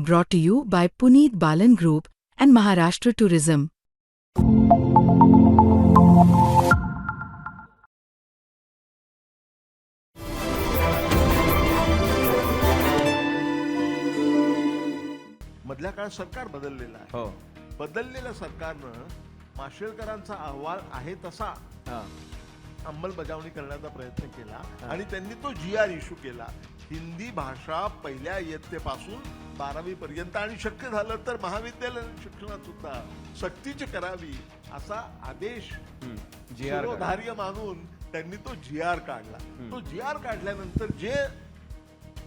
brought to you by Puneet Balan Group and Maharashtra Tourism. मधल्या काळात सरकार बदललेलं आहे. हो. बदललेल्या सरकारनं माशेलकरांचा अहवाल आहे तसा हा. अंमलबजावणी करण्याचा प्रयत्न केला आणि त्यांनी तो जी आर इश्यू केला. हिंदी भाषा पहिल्या इयत्तेपासून बारावी पर्यंत आणि शक्य झालं तर महाविद्यालयीन शिक्षणात सुद्धा सक्तीची करावी असा आदेश जी आर शिरोधार्य मानून त्यांनी तो जी आर काढला. तो जी आर काढल्यानंतर जे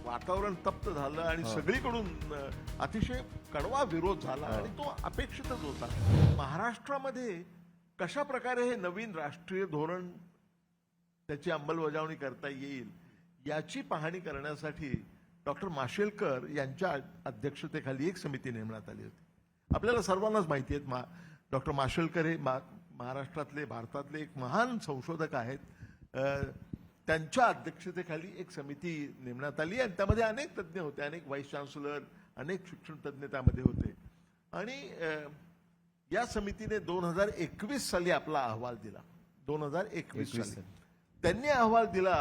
वातावरण तप्त झालं आणि सगळीकडून अ, अतिशय कडवा विरोध झाला आणि तो अपेक्षितच होता. महाराष्ट्रामध्ये कशा प्रकारे हे नवीन राष्ट्रीय धोरण त्याची अंमलबजावणी करता येईल याची पाहणी करण्यासाठी डॉक्टर माशेलकर यांच्या अध्यक्षतेखाली एक समिती नेमण्यात आली होती. आपल्याला सर्वांनाच माहिती आहेत मा डॉक्टर माशेलकर हे मा महाराष्ट्रातले भारतातले एक महान संशोधक आहेत. त्यांच्या अध्यक्षतेखाली एक समिती नेमण्यात आली आणि त्यामध्ये अनेक तज्ज्ञ होते अनेक व्हाईस चान्सलर अनेक शिक्षण तज्ज्ञ त्यामध्ये होते. आणि या समितीने दोन हजार एकवीस साली आपला अहवाल दिला. दोन हजार एकवीस 21 साली. त्यांनी अहवाल दिला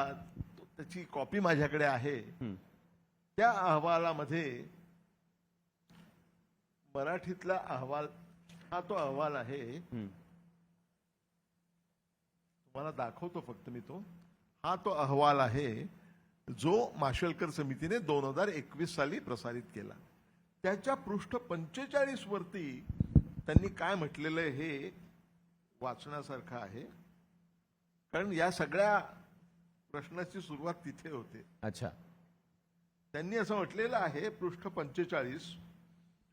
त्याची कॉपी माझ्याकडे आहे. त्या अहवालामध्ये मराठीतला अहवाल हा तो अहवाल आहे. तुम्हाला दाखवतो फक्त मी तो. हा तो अहवाल आहे जो माशेलकर समितीने दोन हजार एकवीस साली प्रसारित केला. त्याच्या पृष्ठ पंचेचाळीस वरती त्यांनी काय म्हटलेलं आहे हे वाचण्यासारखं आहे. कारण या सगळ्या प्रश्नाची सुरुवात तिथे होते. अच्छा. त्यांनी असं म्हटलेलं आहे पृष्ठ पंचेचाळीस.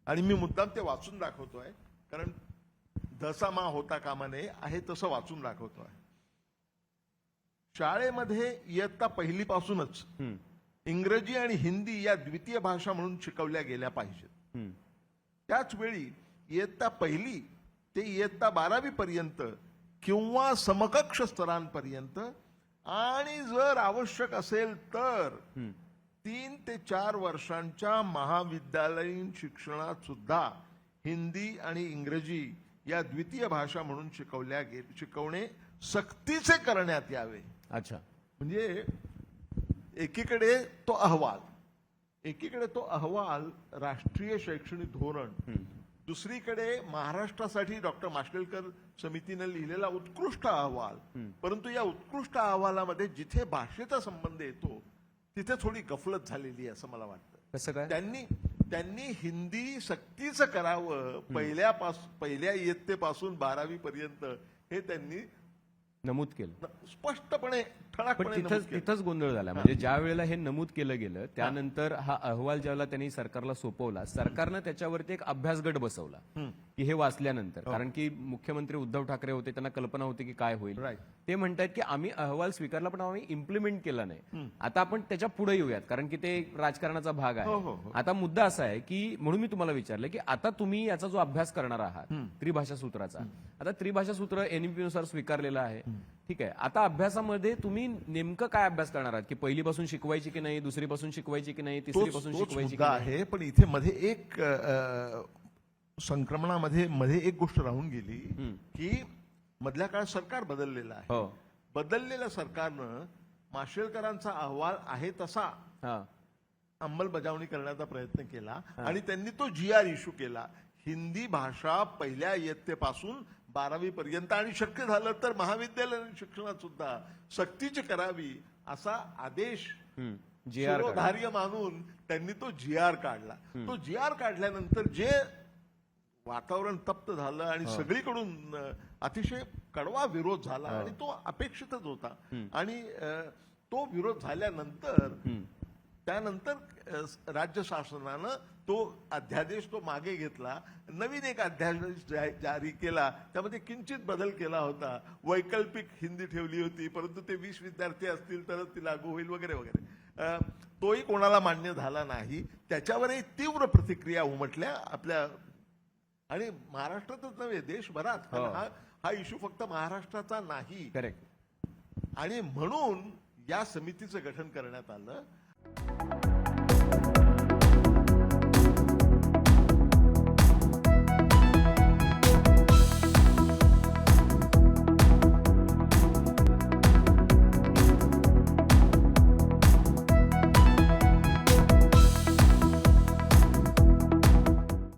आणि मी मुद्दाम ते वाचून दाखवतोय कारण जसा मा होता कामा नये आहे तसं वाचून दाखवतोय. शाळेमध्ये इयत्ता पहिलीपासूनच इंग्रजी आणि हिंदी या द्वितीय भाषा म्हणून शिकवल्या गेल्या पाहिजेत. त्याच वेळी इयत्ता पहिली ते इयत्ता बारावी पर्यंत किंवा समकक्ष स्तरांपर्यंत आणि जर आवश्यक असेल तर तीन ते चार वर्षांच्या महाविद्यालयीन शिक्षणात सुद्धा हिंदी आणि इंग्रजी या द्वितीय भाषा म्हणून शिकवल्या गे शिकवणे सक्तीचे करण्यात यावे. अच्छा. म्हणजे एकीकडे तो अहवाल एकीकडे तो अहवाल राष्ट्रीय शैक्षणिक धोरण दुसरीकडे महाराष्ट्रासाठी डॉक्टर माशेलकर समितीने लिहिलेला उत्कृष्ट अहवाल. परंतु या उत्कृष्ट अहवालामध्ये जिथे भाषेचा संबंध येतो तिथे थोडी गफलत झालेली आहे असं मला वाटतं. कसं काय? त्यांनी त्यांनी हिंदी सक्तीचं करावं पहिल्यापास पहिल्या इयत्तेपासून बारावी पर्यंत हे त्यांनी नमूद केलं. स्पष्टपणे तिथंच गोंधळ झाला. म्हणजे ज्या वेळेला हे नमूद केलं गेलं त्यानंतर हा अहवाल ज्यावेळेला त्यांनी सरकारला सोपवला सरकारनं त्याच्यावरती एक अभ्यास गट बसवला की हे वाचल्यानंतर. हो. कारण की मुख्यमंत्री उद्धव ठाकरे होते त्यांना कल्पना होती की काय होईल. ते म्हणतात की आम्ही अहवाल स्वीकारला पण आम्ही इम्प्लिमेंट केला नाही. आता आपण त्याच्या पुढे येऊयात कारण की ते राजकारणाचा भाग हो, हो, आहे आता मुद्दा असा आहे की म्हणून मी तुम्हाला विचारलं की आता तुम्ही याचा जो अभ्यास करणार आहात त्रिभाषा सूत्राचा. आता त्रिभाषा सूत्र एनईपी नुसार स्वीकारलेलं आहे. ठीक आहे. आता अभ्यासामध्ये तुम्ही नेमकं काय अभ्यास करणार आहात? की पहिलीपासून शिकवायची की नाही दुसरीपासून शिकवायची की नाही तिसरीपासून शिकवायची आहे पण इथे मध्ये एक संक्रमणामध्ये मध्ये एक गोष्ट राहून गेली की मधल्या काळात सरकार बदललेलं आहे. हो. बदललेल्या सरकारनं माशेलकरांचा अहवाल आहे तसा अंमलबजावणी करण्याचा प्रयत्न केला आणि त्यांनी तो जी आर इश्यू केला. हिंदी भाषा पहिल्या इयत्तेपासून बारावी पर्यंत आणि शक्य झालं तर महाविद्यालयीन शिक्षणात सुद्धा सक्तीची करावी असा आदेश जी आर मानून त्यांनी तो जी आर काढला. तो जी आर काढल्यानंतर जे वातावरण तप्त झालं आणि सगळीकडून अतिशय कडवा विरोध झाला आणि तो अपेक्षितच होता. आणि तो विरोध झाल्यानंतर त्यानंतर राज्य शासनानं तो अध्यादेश तो मागे घेतला. नवीन एक अध्यादेश जारी केला. त्यामध्ये किंचित बदल केला होता. वैकल्पिक हिंदी ठेवली होती परंतु ते वीस विद्यार्थी असतील तरच ती लागू होईल वगैरे वगैरे. तोही कोणाला मान्य झाला नाही. त्याच्यावरही तीव्र प्रतिक्रिया उमटल्या. आपल्या आणि महाराष्ट्रातच नव्हे देशभरात. कारण हा. हा इश्यू फक्त महाराष्ट्राचा नाही. करेक्ट आणि म्हणून या समितीचं गठन करण्यात आलं.